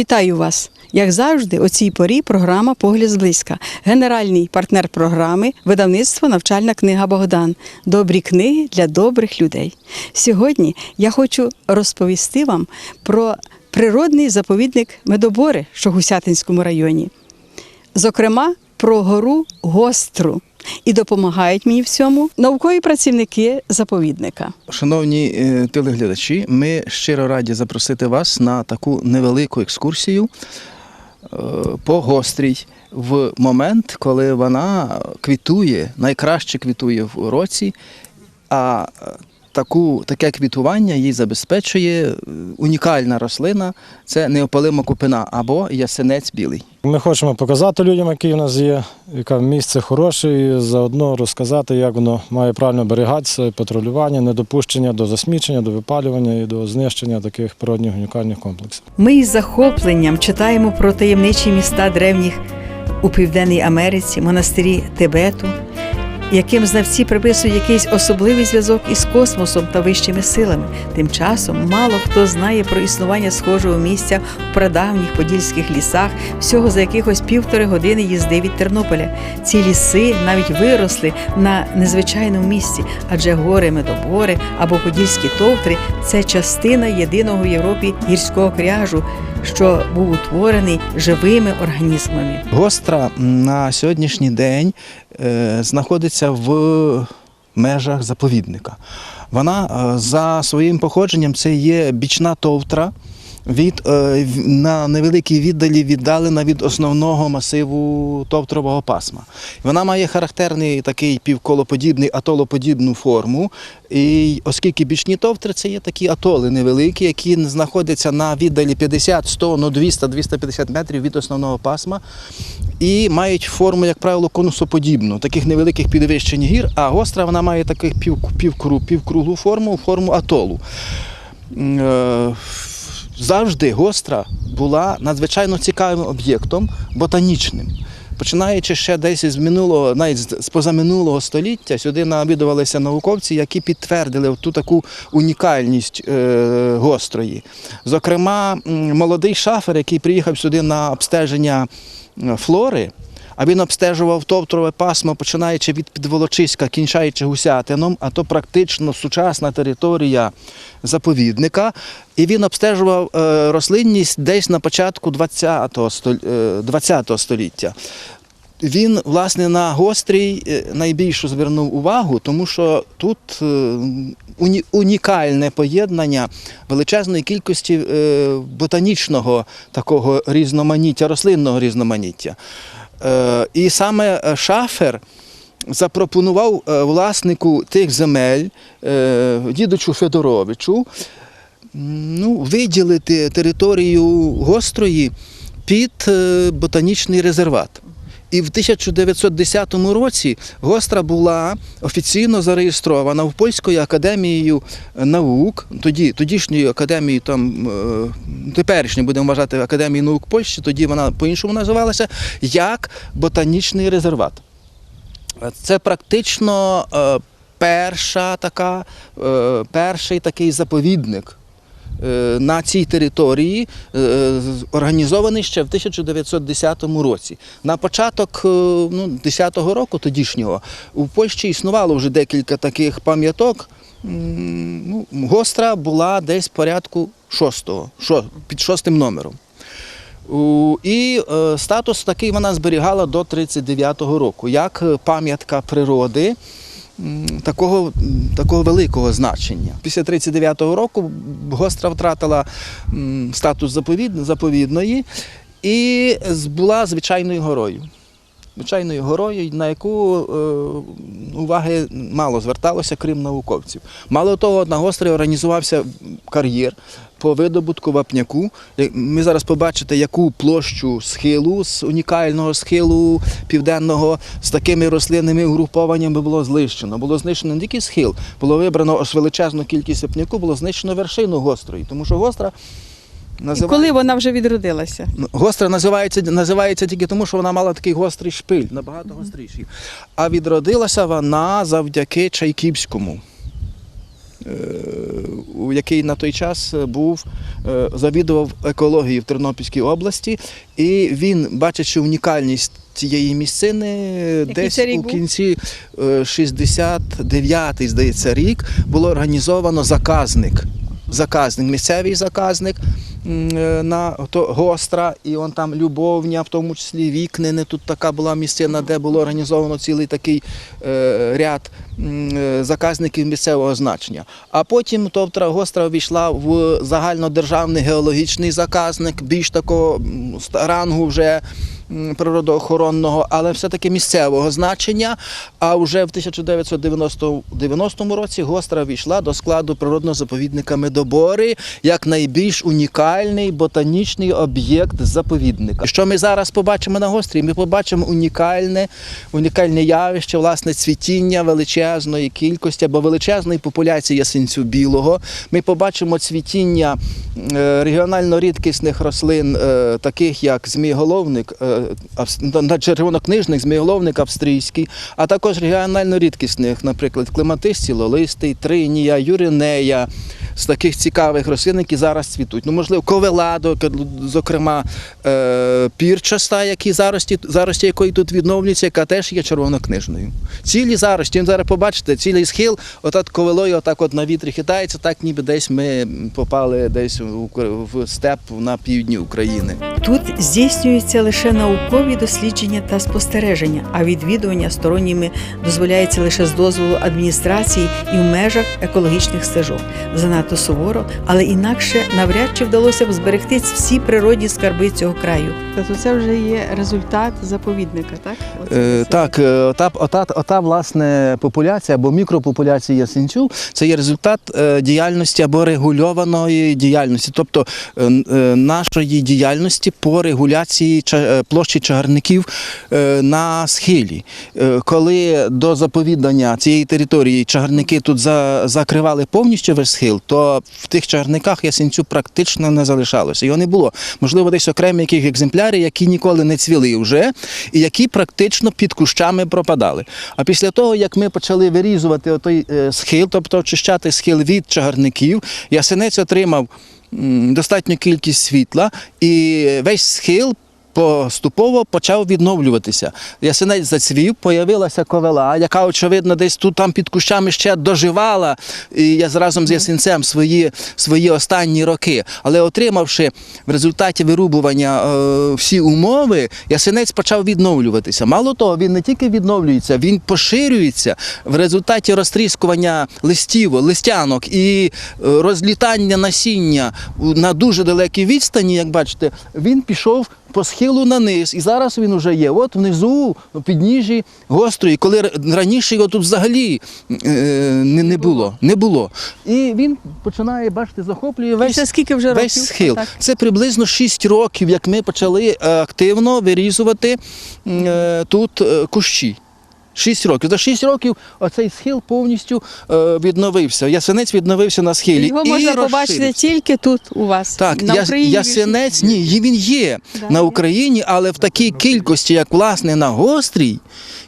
Вітаю вас! Як завжди, о цій порі програма Погляд зблизька. Генеральний партнер програми видавництво Навчальна книга Богдан. Добрі книги для добрих людей. Сьогодні я хочу розповісти вам про природний заповідник Медобори, що в Гусятинському районі. Зокрема, про гору Гостру. І допомагають мені в цьому наукові працівники заповідника. Шановні е, телеглядачі, ми щиро раді запросити вас на таку невелику екскурсію е, по гострій в момент, коли вона квітує, найкраще квітує в році, а таку, таке квітування їй забезпечує е, унікальна рослина це неопалима купина або ясенець білий. Ми хочемо показати людям, який в нас є, яке місце хороше, і заодно розказати, як воно має правильно берегатися, патрулювання, недопущення до засмічення, до випалювання і до знищення таких природних унікальних комплексів. Ми із захопленням читаємо про таємничі міста древніх у Південній Америці, монастирі Тибету, яким знавці приписують якийсь особливий зв'язок із космосом та вищими силами. Тим часом мало хто знає про існування схожого місця в прадавніх подільських лісах, всього за якихось півтори години їзди від Тернополя. Ці ліси навіть виросли на незвичайному місці, адже гори Медобори або Подільські товтри це частина єдиного в Європі гірського кряжу, що був утворений живими організмами. Гостра на сьогоднішній день знаходиться в межах заповідника. Вона е, за своїм походженням це є бічна товтра. Від, е, на невеликій віддалі віддалена від основного масиву товтрового пасма. Вона має характерний такий півколоподібний атолоподібну форму. І оскільки бічні товтри це є такі атоли невеликі, які знаходяться на віддалі 50, 100, ну 200, 250 метрів від основного пасма і мають форму, як правило, конусоподібну, таких невеликих підвищень гір, а гостра вона має таких півкруглу форму, форму атолу. Завжди гостра була надзвичайно цікавим об'єктом ботанічним. Починаючи ще десь з минулого, навіть з з позаминулого століття, сюди навідувалися науковці, які підтвердили ту таку унікальність е, гострої. Зокрема, молодий шафер, який приїхав сюди на обстеження е, флори, а він обстежував товтрове пасмо, починаючи від Підволочиська, кінчаючи гусятином, а то практично сучасна територія заповідника. І він обстежував е, рослинність десь на початку 20-го столь- е, 20-го століття. Він, власне, на гострій е, найбільше звернув увагу, тому що тут унікальне поєднання величезної кількості ботанічного такого різноманіття, рослинного різноманіття. Е, І саме е, шафер запропонував е, власнику тих земель, дідучу Федоровичу, ну, виділити територію гострої під ботанічний резерват. І в 1910 році Гостра була офіційно зареєстрована в Польською академією наук, тоді, тодішньою академією, там, е, теперішньою будемо вважати Академією наук Польщі, тоді вона по-іншому називалася, як ботанічний резерват. Це практично е, перша така, е, перший такий заповідник е, на цій території, е, організований ще в 1910 році. На початок е, ну, 10-го року тодішнього у Польщі існувало вже декілька таких пам'яток. Ну, гостра була десь порядку шостого, під шостим номером. І е, статус такий вона зберігала до 39-го року, як е, пам'ятка природи такого, такого великого значення. Після 39-го року Гостра втратила статус заповідної і була звичайною горою. Звичайною горою, на яку е, уваги мало зверталося, крім науковців. Мало того, на гострі організувався кар'єр по видобутку вапняку. Е, Ми зараз побачите, яку площу схилу з унікального схилу південного з такими рослинними угрупованнями було знищено. Було знищено не тільки схил, було вибрано величезну кількість вапняку, було знищено вершину гострої, тому що гостра. І коли вона вже відродилася? Ну, Гостра називається, називається тільки тому, що вона мала такий гострий шпиль, набагато гостріший. А відродилася вона завдяки Чайківському. е, який на той час був е, завідував екологією в Тернопільській області, і він, бачачи унікальність цієї місцини, десь це рік у кінці е, 69-й, здається, рік було організовано заказник. Заказник, місцевий заказник е, на гостра, і он там любовня, в тому числі вікнене. Тут така була місцина, де було організовано цілий такий е, ряд е, заказників місцевого значення. А потім Товтра Гостра увійшла в загальнодержавний геологічний заказник, більш такого рангу вже природоохоронного, але все-таки місцевого значення. А вже в 1990 90 році Гостра війшла до складу природного заповідника Медобори як найбільш унікальний ботанічний об'єкт заповідника. Що ми зараз побачимо на гострі? Ми побачимо унікальне, унікальне явище, власне, цвітіння величезної кількості або величезної популяції ясенцю білого. Ми побачимо цвітіння е, регіонально рідкісних рослин, е, таких як змієголовник, е, авс- на- червонокнижник, змієголовник австрійський, а також регіонально рідкісних, наприклад, клематис цілолистий, тринія, юринея. З таких цікавих рослин, які зараз цвітуть. Ну, можливо, ковеладо, зокрема, е, пірчаста, які зарості, зарості якої тут відновлюються, яка теж є червонокнижною. Цілі зарості, зараз побачите, цілий схил, отак ковелою, отак от на вітрі хитається, так ніби десь ми попали десь в, степ на півдні України. Тут здійснюються лише наукові дослідження та спостереження, а відвідування сторонніми дозволяється лише з дозволу адміністрації і в межах екологічних стежок. Занадто суворо, але інакше навряд чи вдалося б зберегти всі природні скарби цього краю. Тобто це вже є результат заповідника, так? Оце Е, так, е, ота, ота, ота власне популяція або мікропопуляція ясенцю це є результат е, діяльності або регульованої діяльності, тобто е, нашої діяльності по регуляції е, площі чагарників е, на схилі. Е, Коли до заповідання цієї території чагарники тут закривали повністю весь схил, то в тих чагарниках ясенцю практично не залишалося. Його не було. Можливо, десь окремі яких екземпляри, які ніколи не цвіли вже, і які практично під кущами пропадали. А після того, як ми почали вирізувати той е, схил, тобто очищати схил від чагарників, ясенець отримав достатню кількість світла, і весь схил. Поступово почав відновлюватися. Ясенець зацвів, появилася ковела, яка, очевидно, десь тут там під кущами ще доживала і я разом з ясенцем свої, свої останні роки. Але отримавши в результаті вирубування е, всі умови, ясенець почав відновлюватися. Мало того, він не тільки відновлюється, він поширюється в результаті розтріскування листів, листянок і е, розлітання насіння на дуже далекій відстані, як бачите, він пішов по схилу на низ, і зараз він вже є. От внизу, підніжжі гострої, коли раніше його тут взагалі е, не, не було. Не було. І він починає, бачите, захоплює весь це скільки вже років? Схил. Так. Це приблизно 6 років, як ми почали е, активно вирізувати е, тут кущі. 6 років. За 6 років оцей схил повністю е, відновився. Ясенець відновився на схилі. Його і можна побачити розширився. тільки тут у вас. Так, на я, Україні. ясенець, ні, він є Да, на. Україні, але в такій кількості, як власне на гострій,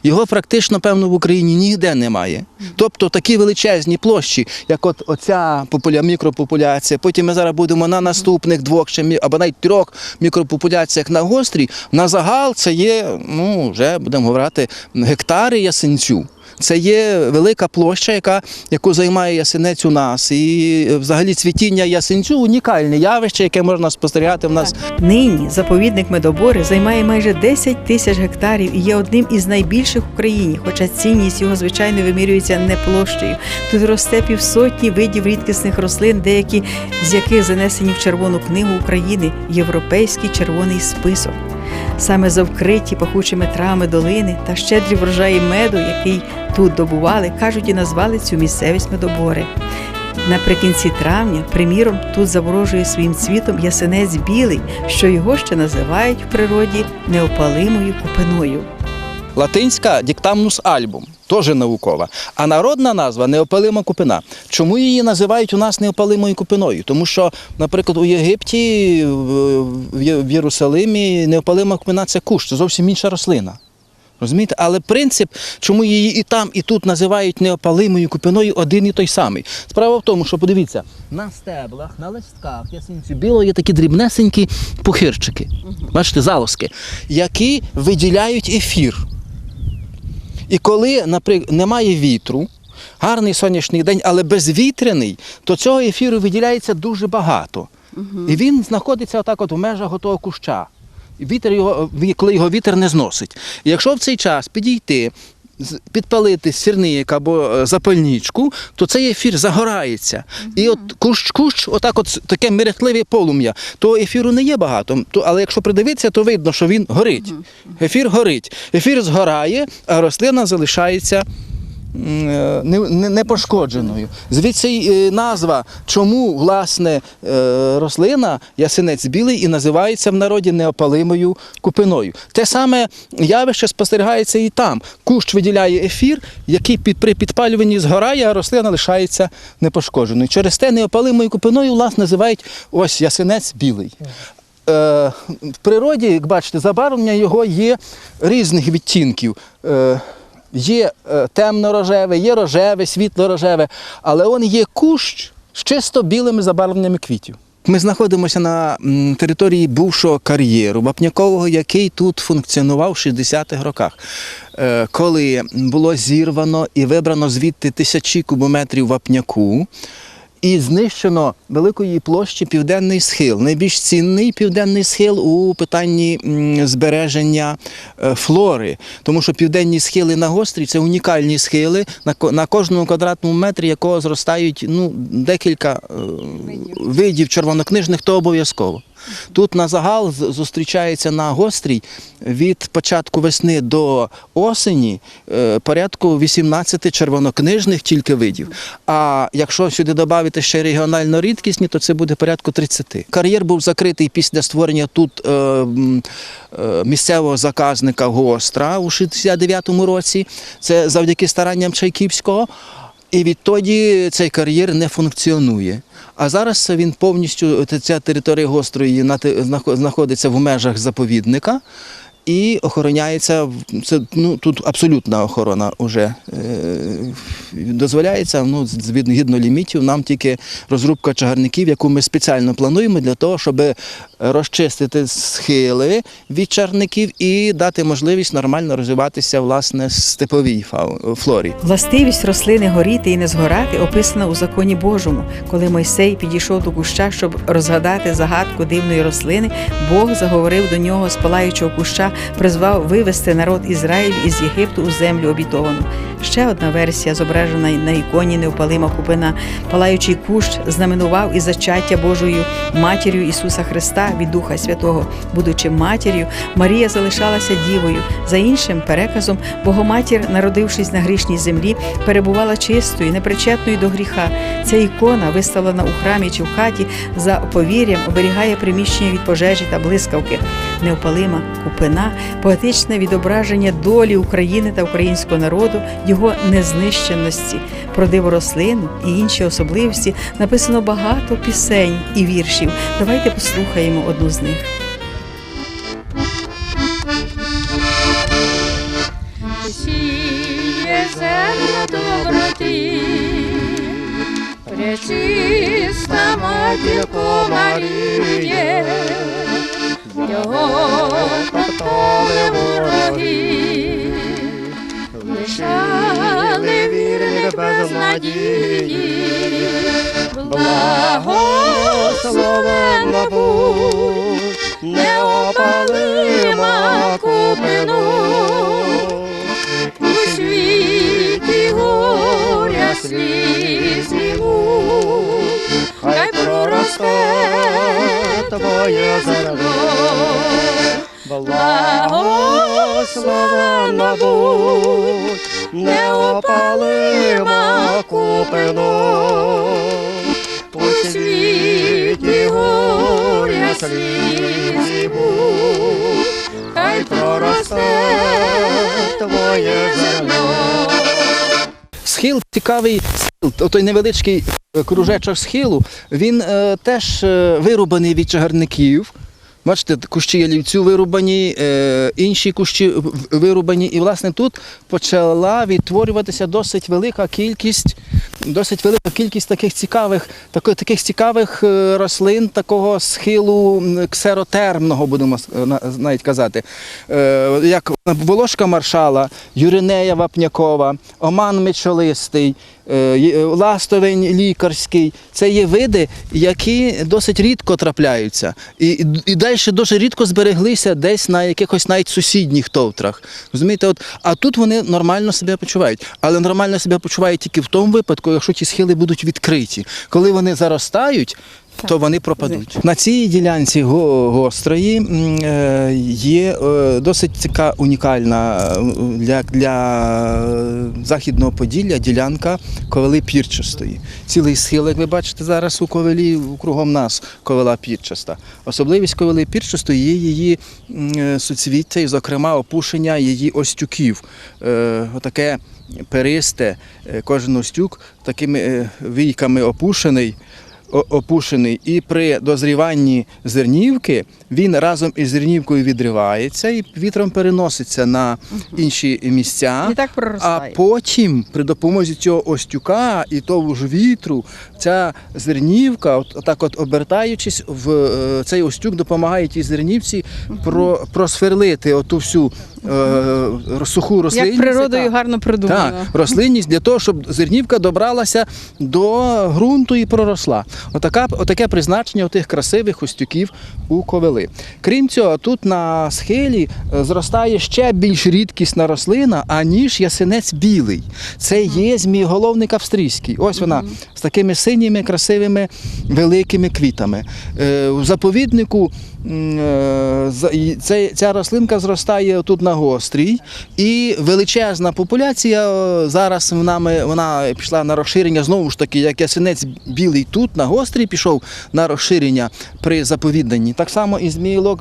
його практично, певно, в Україні ніде немає. Тобто такі величезні площі, як от оця популя, мікропопуляція, потім ми зараз будемо на наступних двох мі- або навіть трьох мікропопуляціях на гострій, на загал це є, ну, вже будемо говорити, гектари ясенцю. Це є велика площа, яка, яку займає ясенець у нас. І е, взагалі цвітіння ясенцю унікальне явище, яке можна спостерігати в нас Нині заповідник Медобори займає майже 10 тисяч гектарів і є одним із найбільших в Україні, хоча цінність його звичайно вимірюється не площею. Тут росте півсотні видів рідкісних рослин, деякі з яких занесені в Червону книгу України Європейський червоний список. Саме за вкриті пахучими травами долини та щедрі врожаї меду, який тут добували, кажуть і назвали цю місцевість Медобори. Наприкінці травня, приміром, тут заворожує своїм цвітом ясенець білий, що його ще називають в природі неопалимою купиною. Латинська диктамнус альбум, теж наукова. А народна назва неопалима купина. Чому її називають у нас неопалимою купиною? Тому що, наприклад, у Єгипті, в Єрусалимі неопалима купина це кущ, це зовсім інша рослина. Розумієте? Але принцип, чому її і там, і тут називають неопалимою купиною, один і той самий. Справа в тому, що подивіться, на стеблах, на листках ясенцю білого є такі дрібнесенькі пухирчики, бачите, залоски, які виділяють ефір. І коли, наприклад, немає вітру, гарний сонячний день, але безвітряний, то цього ефіру виділяється дуже багато. І він знаходиться отак от в межах того куща. Вітер його, коли його вітер не зносить. І якщо в цей час підійти, підпалити сірник або е, запальничку, то цей ефір загорається. І от кущ-кущ, отак от таке мерехтливе полум'я, то ефіру не є багато. То, але якщо придивитися, то видно, що він горить. Ефір горить. Ефір згорає, а рослина залишається непошкодженою. Звідси е, назва, чому власне е, рослина ясенець білий і називається в народі неопалимою купиною. Те саме явище спостерігається і там. Кущ виділяє ефір, який при підпалюванні згорає, а рослина лишається непошкодженою. Через те неопалимою купиною власне називають ось ясенець білий. Е, в природі, як бачите, забарвлення його є різних відтінків. Є е, темно-рожеве, є рожеве, світло-рожеве, але он є кущ з чисто білими забарвленнями квітів. Ми знаходимося на території бувшого кар'єру вапнякового, який тут функціонував в 60-х роках, Е, коли було зірвано і вибрано звідти тисячі кубометрів вапняку. І знищено великої площі південний схил. Найбільш цінний південний схил у питанні збереження е, флори, тому що південні схили на гострі це унікальні схили, на, ко- на кожному квадратному метрі якого зростають ну, декілька е, видів червонокнижних, то обов'язково. Тут на загал зустрічається на гострій від початку весни до осені е, порядку 18 червонокнижних тільки видів. А якщо сюди додати ще регіонально рідкісні, то це буде порядку 30. Кар'єр був закритий після створення тут е, е, місцевого заказника гостра у 69-му році. Це завдяки старанням Чайківського. І відтоді цей кар'єр не функціонує. А зараз він повністю ця територія гострої знаходиться в межах заповідника і охороняється. Це ну тут абсолютна охорона вже е, дозволяється. Ну згідно лімітів, нам тільки розрубка чагарників, яку ми спеціально плануємо для того, щоб розчистити схили від чарників і дати можливість нормально розвиватися власне степовій флорі. Властивість рослини горіти і не згорати описана у законі Божому. Коли Мойсей підійшов до куща, щоб розгадати загадку дивної рослини, Бог заговорив до нього з палаючого куща, призвав вивести народ Ізраїль із Єгипту у землю обітовану. Ще одна версія, зображена на іконі неопалима купина. Палаючий кущ знаменував і зачаття Божою матір'ю Ісуса Христа від Духа Святого. Будучи матір'ю, Марія залишалася дівою. За іншим переказом, Богоматір, народившись на грішній землі, перебувала чистою, непричетною до гріха. Ця ікона, виставлена у храмі чи в хаті, за повір'ям оберігає приміщення від пожежі та блискавки. Неопалима купина, поетичне відображення долі України та українського народу, його незнищенності. Про диву рослину і інші особливості написано багато пісень і віршів. Давайте послухаємо одну з них. Сіє земля доброти, пречиста матінко Маріє, його прополе вороги, лишали вірних без надії, благословенна будь, неопалима купину, у світі горя сліз йому, хай проросте твоє зерно, благословенна будь, неопалима купино, у світі горя сліз йому, хай проросте твоє зерно. Схил цікавий той невеличкий е, кружечок схилу, він е, теж е, вирубаний від чагарників. Бачите, кущі ялівцю вирубані, е, інші кущі вирубані. І власне тут почала відтворюватися досить велика кількість, досить велика кількість таких цікавих, таких, цікавих е, рослин, такого схилу ксеротермного, будемо навіть казати. Е, як волошка маршала, юринея вапнякова, оман мечолистий. е, Ластовень лікарський це є види, які досить рідко трапляються, і, і далі дуже рідко збереглися десь на якихось навіть сусідніх товтрах. Розумієте, от а тут вони нормально себе почувають, але нормально себе почувають тільки в тому випадку, якщо ті схили будуть відкриті. Коли вони заростають. То вони пропадуть. На цій ділянці гострої е, є е, досить така унікальна е, для, для західного Поділля ділянка ковели пірчастої. Цілий схил, як ви бачите зараз у ковелі, кругом нас ковела пірчаста. Особливість ковели пірчастої є її суцвіття і, зокрема, опушення її остюків. Отаке перисте, кожен остюк такими війками опушений опушений, і при дозріванні зернівки він разом із зернівкою відривається і вітром переноситься на інші місця. І так А потім, при допомозі цього остюка і того ж вітру, ця зернівка, от так от обертаючись, в е, цей остюк допомагає тій зернівці про, просверлити оту всю е, суху рослинність. Як природою гарно придумано. так, рослинність для того, щоб зернівка добралася до ґрунту і проросла. Отака, отаке призначення тих красивих остюків у ковели. Крім цього, тут на схилі е, зростає ще більш рідкісна рослина, аніж ясенець білий. Це є змієголовник австрійський. Ось вона з такими синіми, красивими, великими квітами. Е, У заповіднику ця рослинка зростає тут на гострій, і величезна популяція е, зараз вона, вона пішла на розширення знову ж таки, як ясенець білий тут на гострій пішов на розширення при заповіданні. Так само і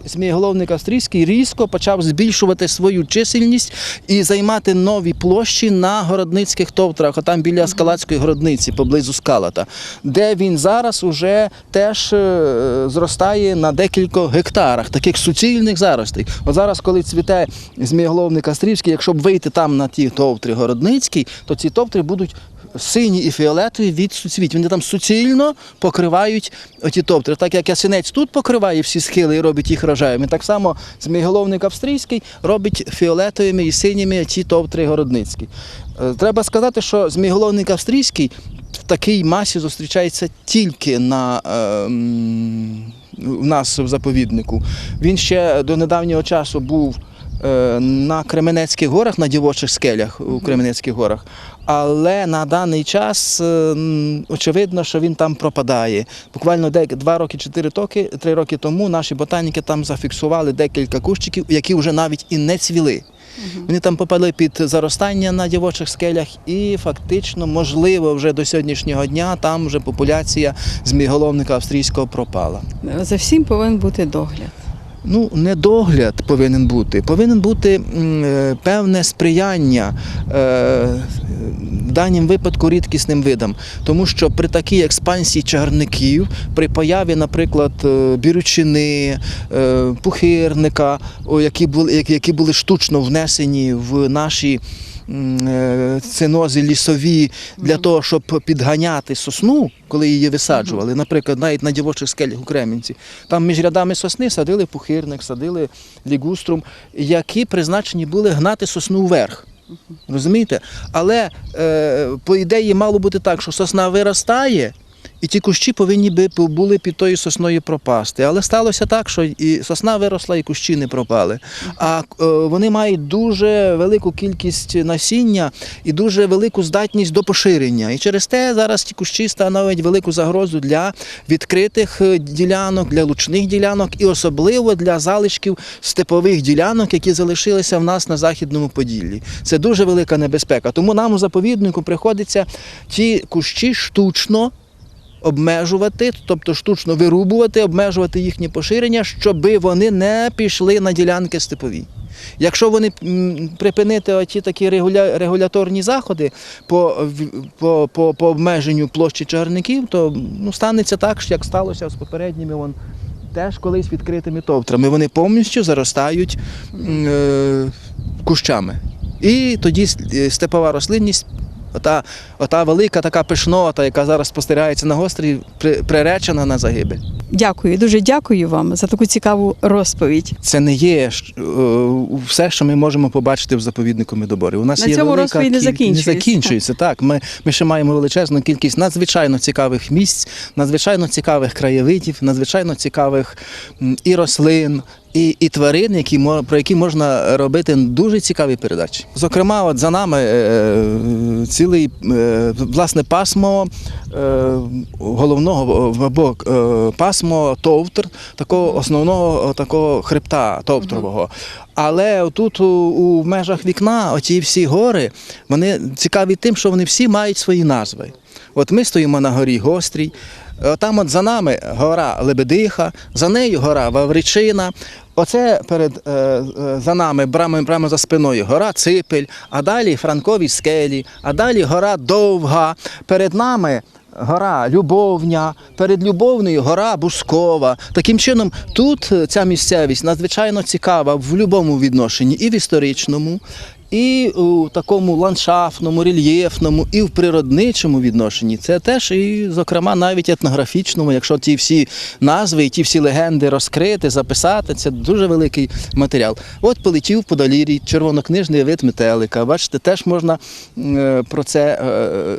змієголовник австрійський різко почав збільшувати свою чисельність і займати нові площі на городницьких товтрах, отам біля Скалацької городниці, поблизу Скалата, де він зараз уже теж е, зростає на декілька гектарах, таких суцільних заростей. От зараз, коли цвіте змієголовник австрійський, якщо б вийти там на ті товтри городницькі, то ці товтри будуть сині і фіолетові від суцвіть. Вони там суцільно покривають оті товтри. Так як ясенець тут покриває всі схили і робить їх рожевими, так само змієголовник австрійський робить фіолетовими і синіми ті товтри городницькі. Е, Треба сказати, що змієголовник австрійський в такій масі зустрічається тільки на. е, у нас в заповіднику. Він ще до недавнього часу був е, на Кременецьких горах, на дівочих скелях у Кременецьких горах. Але на даний час е, очевидно, що він там пропадає. Буквально два роки, чотири роки, три роки тому наші ботаніки там зафіксували декілька кущиків, які вже навіть і не цвіли. Вони там попали під заростання на дівочих скелях, і фактично, можливо, вже до сьогоднішнього дня там вже популяція зміголовника австрійського пропала. За всім повинен бути догляд. Ну, недогляд повинен бути, повинен бути е, певне сприяння е, в даному випадку рідкісним видам. Тому що при такій експансії чагарників, при появі, наприклад, е, бірючини, пухирника, які були, які- були штучно внесені в наші цинози лісові для того, щоб підганяти сосну, коли її висаджували, наприклад, навіть на дівочих скелях у Кремінці. Там між рядами сосни садили пухирник, садили лігуструм, які призначені були гнати сосну вверх. Розумієте? Але е, по ідеї мало бути так, що сосна виростає, і ті кущі повинні би були під тою сосною пропасти. Але сталося так, що і сосна виросла, і кущі не пропали. А е, вони мають дуже велику кількість насіння і дуже велику здатність до поширення. І через те зараз ті кущі становлять велику загрозу для відкритих е, ділянок, для лучних ділянок і особливо для залишків степових ділянок, які залишилися в нас на західному Поділлі. Це дуже велика небезпека. Тому нам у заповіднику приходиться ті кущі штучно обмежувати, тобто штучно вирубувати, обмежувати їхнє поширення, щоби вони не пішли на ділянки степові. Якщо вони припинити оті такі регуля, регуляторні заходи по, по, по, по обмеженню площі чагарників, то ну, станеться так, як сталося з попередніми вон, теж колись відкритими товтрами. Вони повністю заростають е, кущами. І тоді е, степова рослинність, ота, ота велика така пишнота, яка зараз спостерігається на гострі, приречена на загибель. Дякую, дуже дякую вам за таку цікаву розповідь. Це не є е, все, що ми можемо побачити в заповіднику Медоборі. У нас На є цьому велика розповідь не закінчується. Не закінчується. Так, ми, ми ще маємо величезну кількість надзвичайно цікавих місць, надзвичайно цікавих краєвидів, надзвичайно цікавих і рослин. І, і тварин, які про які можна робити дуже цікаві передачі. Зокрема, от за нами е, цілий е, власне пасмо е, головного е, або е, пасмо товтр, такого основного такого хребта товтрового. Але тут у, у межах вікна оті всі гори, вони цікаві тим, що вони всі мають свої назви. От ми стоїмо на горі Гострій, е, там от за нами гора Лебедиха, за нею гора Вавричина. Оце перед е, е, за нами, прямо, прямо за спиною, гора Ципель, а далі Франкові скелі, а далі гора Довга. Перед нами гора Любовня, перед Любовною гора Бускова. Таким чином, тут е, ця місцевість надзвичайно цікава в будь-якому відношенні, і в історичному, і у такому ландшафтному, рельєфному, і в природничому відношенні. Це теж і, зокрема, навіть етнографічному, якщо ті всі назви і ті всі легенди розкрити, записати, це дуже великий матеріал. От полетів по долірі червонокнижний вид метелика. Бачите, теж можна е, про це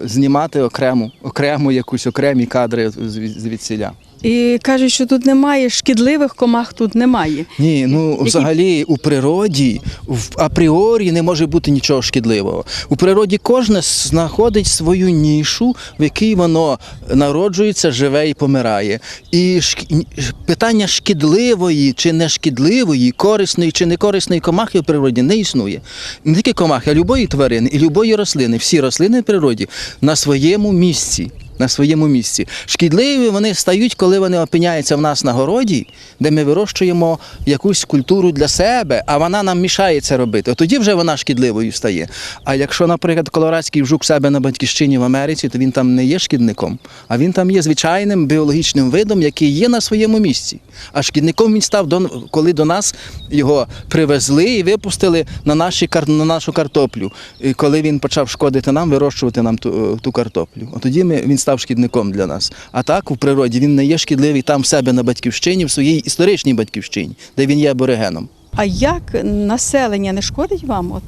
е, знімати окремо, окремо якусь окремі кадри звід- звідсіля. І кажуть, що тут немає шкідливих комах, тут немає. Ні, ну взагалі у природі в апріорі не може бути нічого шкідливого. У природі кожне знаходить свою нішу, в якій воно народжується, живе і помирає. І шк- питання шкідливої чи нешкідливої, корисної чи некорисної комахи в природі не існує. Не тільки комахи, а любої тварини і любої рослини. Всі рослини в природі на своєму місці. На своєму місці. Шкідливі вони стають, коли вони опиняються в нас на городі, де ми вирощуємо якусь культуру для себе, а вона нам мішає це робити. От тоді вже вона шкідливою стає. А якщо, наприклад, колорадський жук себе на батьківщині в Америці, то він там не є шкідником, а він там є звичайним біологічним видом, який є на своєму місці. А шкідником він став, коли до нас його привезли і випустили на, наші, на нашу картоплю. І коли він почав шкодити нам, вирощувати нам ту, ту картоплю. От тоді ми, він став шкідником для нас. А так у природі він не є шкідливий там в себе на батьківщині, в своїй історичній батьківщині, де він є аборигеном. А як населення не шкодить вам от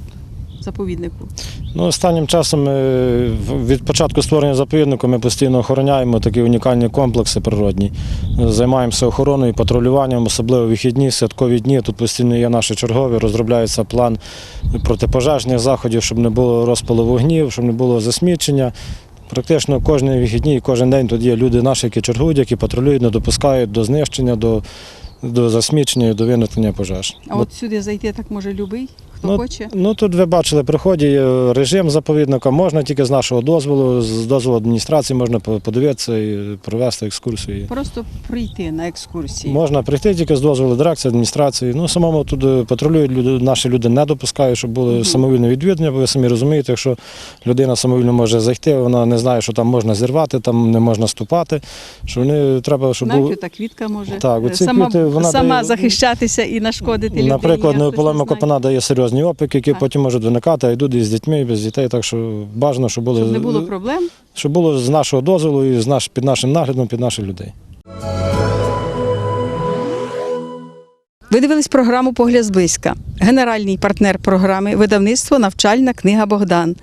заповіднику? Ну, останнім часом е, від початку створення заповіднику ми постійно охороняємо такі унікальні комплекси природні. Займаємося охороною, патрулюванням, особливо вихідні, святкові дні. Тут постійно є наші чергові, розробляється план протипожежних заходів, щоб не було розпалу вогнів, щоб не було засмічення. Практично кожні вихідні і кожен день тут є люди наші, які чергують, які патрулюють, не допускають до знищення, до, до засмічення і до виникнення пожеж. А от сюди зайти так може любий, хто Ну, хоче. Ну тут ви бачили, приході е, режим заповідника, можна тільки з нашого дозволу, з дозволу адміністрації можна подивитися і провести екскурсію. Просто прийти на екскурсії. Можна прийти тільки з дозволу дирекції, адміністрації. Ну, самому тут е, патрулюють люди, наші люди не допускають, щоб було самовільне відвідування, бо ви самі розумієте, якщо людина самовільно може зайти, вона не знає, що там можна зірвати, там не можна ступати. Що вони треба, щоб було. Та квітка може Так, е, оці сама, квіти, вона сама дає- захищатися і нашкодити людині. Наприклад, неополема копана дає серйозні опіки, які Так. потім можуть виникати, а йдуть і з дітьми, і без дітей. Так що бажано, щоб було, Щоб не було проблем. щоб було з нашого дозволу і з наш, під нашим наглядом, під наших людей. Ви дивились програму Погляд зблизька. Генеральний партнер програми видавництво Навчальна книга Богдан.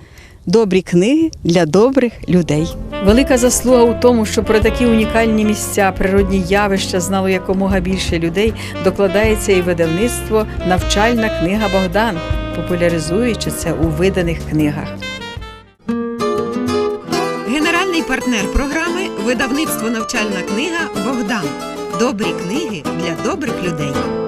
Добрі книги для добрих людей. Велика заслуга у тому, що про такі унікальні місця, природні явища знало якомога більше людей, докладається і видавництво Навчальна книга Богдан, популяризуючи це у виданих книгах. Генеральний партнер програми видавництво навчальна книга Богдан. Добрі книги для добрих людей.